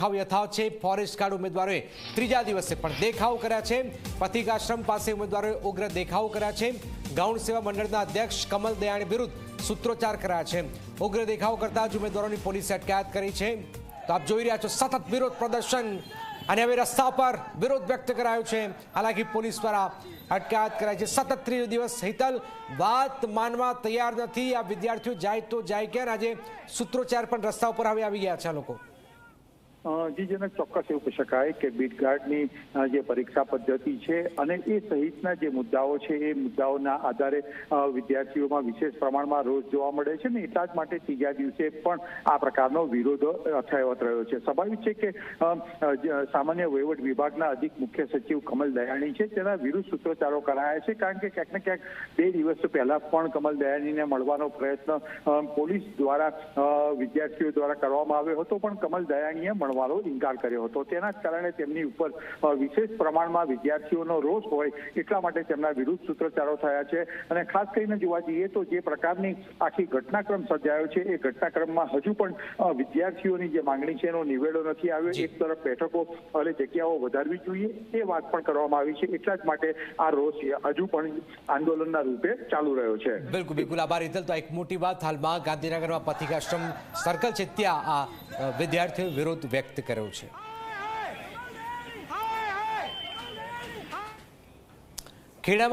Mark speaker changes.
Speaker 1: દેખાવ યથાવત છે. ફોરેસ્ટ ગાર્ડ ઉમેદવારોએ ત્રીજા દિવસે પણ દેખાવ કર્યા છે. પથિકાશ્રમ પાસે ઉમેદવારોએ ઉગ્ર દેખાવ કર્યા છે. ગૌણ સેવા મંડળના અધ્યક્ષ કમલ દયાણી વિરુદ્ધ સૂત્રોચ્ચાર કર્યા છે. ઉગ્ર દેખાવ કરતા જ ઉમેદવારોની પોલીસે અટકાયત કરી છે. તો આપ જોઈ રહ્યા છો સતત વિરોધ પ્રદર્શન અને હવે રસ્તા પર વિરોધ વ્યક્ત કરાયો છે. હાલાકી પોલીસ દ્વારા અટકાયત કરાઈ છે. સતત ત્રીજો દિવસ હિતલ વાત માનવા તૈયાર નથી. આ વિદ્યાર્થીઓ જાય તો જાય ક્યાં? આજે સૂત્રોચ્ચાર પણ રસ્તા ઉપર આવી આવી ગયા છે લોકો.
Speaker 2: જી જેને ચોક્કસ એવું કહી શકાય કે બીટગાર્ડની જે પરીક્ષા પદ્ધતિ છે અને એ સહિતના જે મુદ્દાઓ છે, એ મુદ્દાઓના આધારે વિદ્યાર્થીઓમાં વિશેષ પ્રમાણમાં રોષ જોવા મળે છે ને એટલા જ માટે ત્રીજા દિવસે પણ આ પ્રકારનો વિરોધ અથાયવત રહ્યો છે. સ્વાભાવિક છે કે સામાન્ય વહીવટ વિભાગના અધિક મુખ્ય સચિવ કમલ દયાણી છે. તેના વિરુદ્ધ સૂત્રોચ્ચારો કરાયા છે કારણ કે ક્યાંક ને ક્યાંક બે દિવસ પહેલા પણ કમલ દયાણીને મળવાનો પ્રયત્ન પોલીસ દ્વારા વિદ્યાર્થીઓ દ્વારા કરવામાં આવ્યો હતો પણ કમલ દયાણીએ મળવાનો ઇનકાર કર્યો હતો. તેના જ કારણે તેમની ઉપર વિશેષ પ્રમાણમાં વિદ્યાર્થીઓનો રોષ હોય એટલા માટે તેમના વિરુદ્ધ સૂત્રોચ્ચારો થયા છે. અને ખાસ કરીને જોવા જઈએ તો જે પ્રકારની આખી ઘટનાક્રમ સર્જાયો છે એ ઘટનાક્રમમાં હજુ પણ વિદ્યાર્થીઓની જે માંગણી છે એનો નિવેડો નથી આવ્યો. એક તરફ બેઠકો અને જગ્યાઓ વધારવી જોઈએ એ વાત પણ કરવામાં આવી છે. એટલા જ માટે આ રોષ હજુ પણ આંદોલનના રૂપે ચાલુ રહ્યો છે.
Speaker 1: બિલકુલ બિલકુલ. આભાર. હિતલ તો એક મોટી વાત હાલમાં ગાંધીનગરમાં પથિકાશ્રમ સર્કલ છે. ત્યાં આ વિદ્યાર્થીઓએ વિરોધ વ્યક્ત કર્યો છે. ખેડામાં